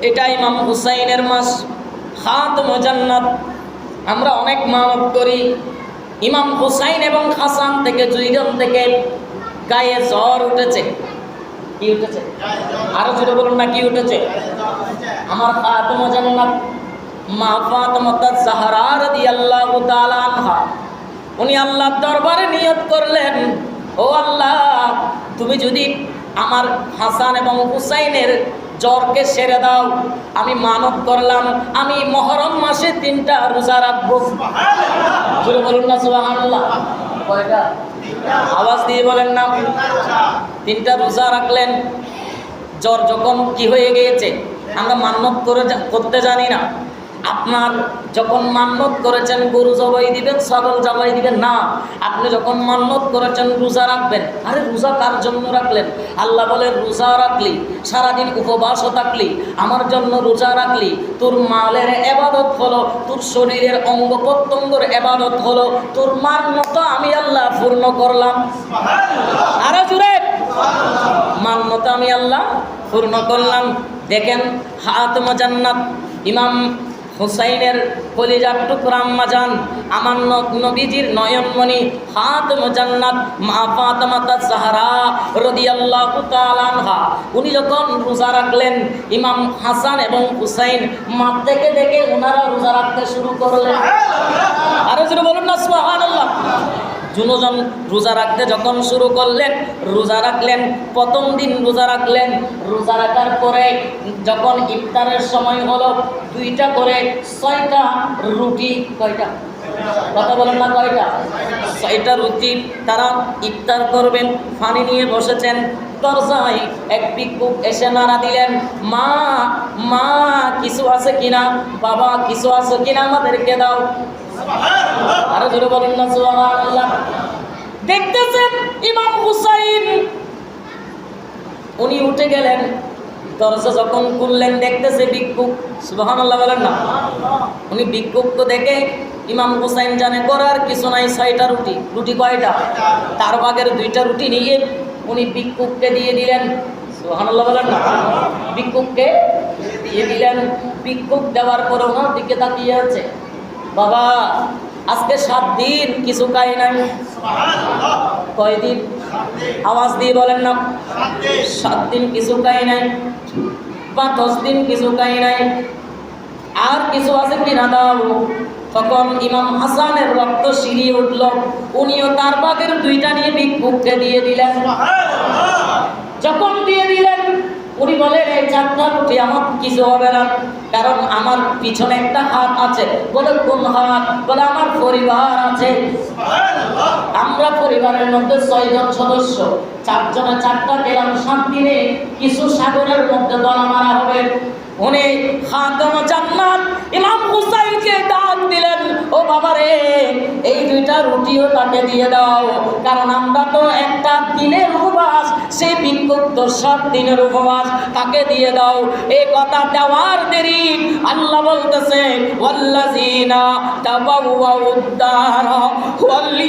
এটা ইমাম হুসাইনের মাস। হাত জান্নাত। আমরা অনেক মানত করি। ইমাম হুসাইন এবং হাসান থেকে দুইজন থেকে গায়ে জ্বর উঠেছে। কি উঠেছে? আরও জোরে বলুন না, কি উঠেছে? আমার খাতম জান্নাত, মা ফাতেমা জাহরা রাদিয়াল্লাহু তাআলা আনহা। উনি আল্লাহর দরবারে নিয়ত করলেন, ও আল্লাহ, তুমি যদি আমার হাসান এবং হুসাইনের জ্বরকে সেরে দাও। আমি মানব করলাম। আমি মহরম মাসে তিনটা রোজা রাখব। বলুন না সুবাহ কয়টা? আওয়াজ দিয়ে বলেন না। তিনটা রোজা রাখলেন। জ্বর যখন কি হয়ে গিয়েছে? আমরা মান্যত করে করতে জানি না। আপনার যখন মান্যত করেছেন, গরু জবাই দিবেন, ছাগল জবাই দিবেন, না। আপনি যখন মান্যত করেছেন, রোজা রাখবেন। আরে রোজা কার জন্য রাখলেন? আল্লাহ বলে, রোজা রাখলি, সারাদিন উপবাসও থাকলি, আমার জন্য রোজা রাখলি। তোর মালের এবাদত হলো, তোর শরীরের অঙ্গ প্রত্যঙ্গর এবাদত হলো, তোর মান্যতা আমি আল্লাহ পূর্ণ করলাম। আরও জুড়ে মান্যতা আমি আল্লাহ পূর্ণ করলাম। দেখেন হাত জান্নাত। ইমাম হুসাইনের কলিজার টুকরাম মাজান যান আমার নবীজির নয়নমণি হাত জান্নাত মা ফাতেমাতা সাহারা রদি আল্লাহ আনহা। উনি যখন রোজা রাখলেন, ইমাম হাসান এবং হুসাইন মা থেকে দেখে ওনারা রোজা রাখতে শুরু করলেন। আরও জোরে বলুন না, সুবহানাল্লাহ। দুজন রোজা রাখতে যখন শুরু করলেন, রোজা রাখলেন, প্রথম দিন রোজা রাখলেন, রোজা রাখার পরে যখন ইফতারের সময় হলো, দুইটা করে ছয়টা রুটি, কয়টা? কথা বলেন না কয়টা ছয়টা রুটি তারা ইফতার করবেন পানি নিয়ে বসেছেন দরজায় এক ভিক্ষুক এসে নাড়া দিলেন, মা মা, কিছু আছে কিনা? বাবা, কিছু আছে কিনা আমাদেরকে দাও। আরও জোরে বলেন না, সুবহানাল্লাহ। দেখতেছেন ইমাম হুসাইন, উনি উঠে গেলেন দরজা যখন খুললেন দেখতেছে ভিক্ষুক। সুবহানাল্লাহ বলেন না। উনি ভিক্ষুককে দেখে ইমাম হুসাইন জানে করার কিছু নাই ছয়টা রুটি। রুটি কয়টা? তার বাগের দুইটা রুটি নিয়ে উনি ভিক্ষুককে দিয়ে দিলেন। সুবহানাল্লাহ বলেন না। ভিক্ষুককে দিয়ে দিলেন। ভিক্ষুক দেওয়ার পর ওনার দিকে তাকিয়ে আছে। বাবা আজকে সাত দিন কিছু খাই নাই। কয়দিন? আওয়াজ দিয়ে বলেন না সাত দিন কিছু খাই নাই বা দশ দিন কিছু খাই নাই। আর কিছু আছে কি না দাও? তখন ইমাম হাসানের রক্ত সিঁড়িয়ে উঠল। উনিও তার বাগের দুইটা নিয়ে ভিক্ষুককে দিয়ে দিলেন। যখন দিয়ে দিলেন রুটি আমার কিছু হবে না। কারণ আমার পিছনে একটা হাত আছে। বলে, কোন হাত? বলে, আমার পরিবার আছে। আমরা পরিবারের মধ্যে ছয়জন সদস্য। চারজনে চারটা গেলাম সাত দিনে কিছু সাগরের মধ্যে দলা মারা হবে। উনি খাদম জান্নাত ইমাম হুসাইনকে ডাক দিলেন, ও বাবা রে এই রুটিও তাকে দিয়ে দাও। কারণ আমরা তো একটা দিনের উপবাস সে বিক্ষুব্ধ সব দিনের উপবাস তাকে দিয়ে দাও। এ কথা দেওয়ার দেরি। আল্লাহ বলতেছে ওয়াল্লাযিনা তাবাউ উদ্দার ওয়াল